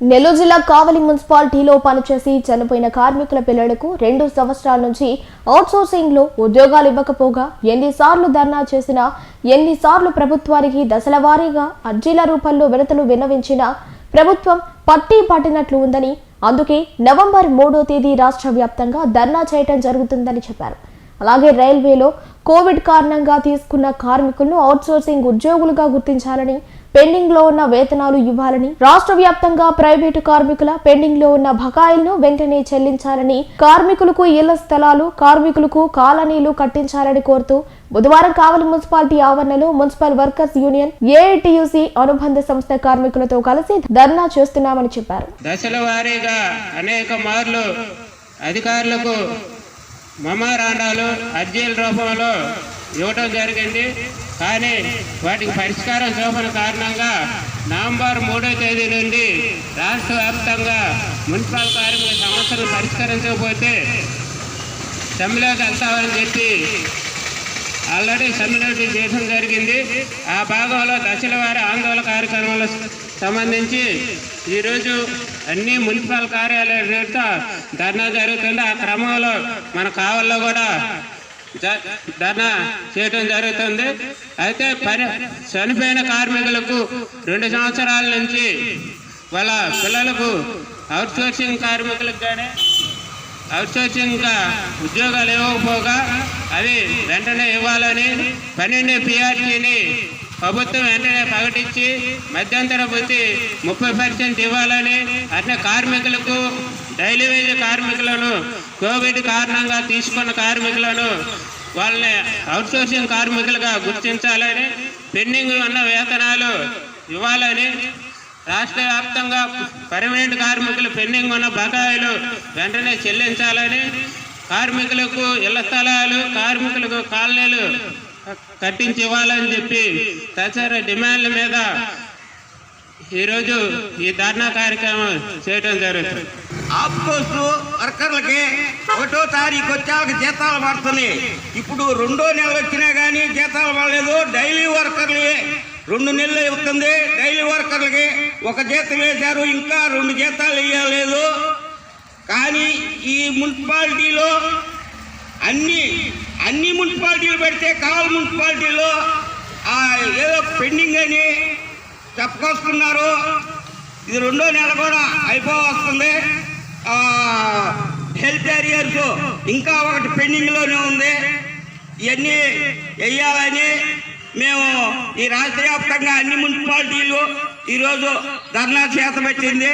నెల్లూరు జిల్లా కావలి మున్సిపాలిటీలో పనిచేసి చనిపోయిన కార్మికుల పిల్లలకు రెండు సంవత్సరాల నుంచి అవుట్సోర్సింగ్లో ఉద్యోగాలు ఇవ్వకపోగా ఎన్నిసార్లు ధర్నా చేసినా ఎన్నిసార్లు ప్రభుత్వానికి దశల వారీగా అర్జీల రూపంలో విడతలు విన్నవించినా ప్రభుత్వం పట్టి పట్టినట్లు ఉందని అందుకే నవంబర్ మూడో తేదీ రాష్ట్ర వ్యాప్తంగా ధర్నా చేయటం జరుగుతుందని చెప్పారు. అలాగే రైల్వేలో కోవిడ్ కారణంగా తీసుకున్న కార్మికులను అవుట్సోర్సింగ్ ఉద్యోగులుగా గుర్తించాలని పెండింగ్లో ఉన్న వేతనాలు ఇవ్వాలని రాష్ట్ర వ్యాప్తంగా ప్రైవేటు కార్మికుల పెండింగ్లో ఉన్న బకాయిలను వెంటనే చెల్లించాలని కార్మికులకు ఇళ్ళ స్థలాలు కార్మికులకు కాలనీలు కట్టించాలని కోరుతూ బుధవారం కావలి మున్సిపాలిటీ ఆవరణలో మున్సిపల్ వర్కర్స్ యూనియన్ ఏఐటియుసి అనుబంధ సంస్థ కార్మికులతో కలిసి ధర్నా చేస్తున్నామని చెప్పారు. దశల వారీగా అనేక మార్లు అధికారులకు మమారాండాలు అర్జీల రూపంలో ఇవ్వటం జరిగింది. కానీ వాటికి పరిష్కారం చూపని కారణంగా నవంబర్ మూడో తేదీ నుండి రాష్ట్ర వ్యాప్తంగా మున్సిపల్ కార్మిక సమస్యలు పరిష్కరించకపోతే సమ్మెలోకి వెళ్తామని చెప్పి ఆల్రెడీ సమ్మెలోకి చేయడం జరిగింది. ఆ భాగంలో దశల వారి ఆందోళన కార్యక్రమాలకు సంబంధించి ఈరోజు అన్ని మున్సిపల్ కార్యాలయాలతో ధర్నా జరుగుతుంది ఆ క్రమంలో మన కావల్లో కూడా ధర్నా చేయటం జరుగుతుంది. అయితే పని చనిపోయిన కార్మికులకు రెండు సంవత్సరాల నుంచి వాళ్ళ పిల్లలకు అవుట్సోర్సింగ్ కార్మికులకు కానీ అవుట్సోర్సింగ్ ఉద్యోగాలు ఇవ్వకపోగా అవి వెంటనే ఇవ్వాలని పన్నెండు పిఆర్టీని ప్రభుత్వం వెంటనే ప్రకటించి మధ్యంతర బుద్ధి ముప్పై పర్సెంట్ ఇవ్వాలని అట్లా కార్మికులకు డైలీ వేజ్ కార్మికులను కోవిడ్ కారణంగా తీసుకున్న కార్మికులను వాళ్ళని అవుట్సోర్సింగ్ కార్మికులుగా గుర్తించాలని పెండింగ్ ఉన్న వేతనాలు ఇవ్వాలని రాష్ట్ర వ్యాప్తంగా పర్మనెంట్ కార్మికులు పెండింగ్ ఉన్న బకాయిలు వెంటనే చెల్లించాలని కార్మికులకు ఇళ్ళ స్థలాలు కార్మికులకు కాలనీలు కట్టించి ఇవ్వాలని చెప్పి తదితర డిమాండ్ల మీద ఈరోజు ఈ ధర్నా కార్యక్రమం చేయడం జరుగుతుంది. ఆఫ్కోర్స్ వర్కర్లకి ఒకటో తారీఖు వచ్చాక జీతాలు పడుతున్నాయి ఇప్పుడు రెండో నెల వచ్చినా కానీ జీతాలు పడలేదు డైలీ వర్కర్లు రెండు నెలలు ఇస్తుంది డైలీ వర్కర్లకి ఒక జీతం వేశారు. ఇంకా రెండు జీతాలు ఇవ్వలేదు. కానీ ఈ మున్సిపాలిటీలో అన్ని అన్ని మున్సిపాలిటీలు పెడితే కావల్ మున్సిపాలిటీలో ఏదో పెండింగ్ అని చెప్పుకొస్తున్నారు. ఇది రెండో నెల కూడా అయిపోవస్తుంది. హెల్త్ ఏరియర్స్ ఇంకా ఒకటి పెండింగ్లోనే ఉంది. ఇవన్నీ వెయ్యాలని మేము ఈ రాష్ట్ర వ్యాప్తంగా అన్ని మున్సిపాలిటీలు ఈరోజు ధర్నా చేతపెట్టింది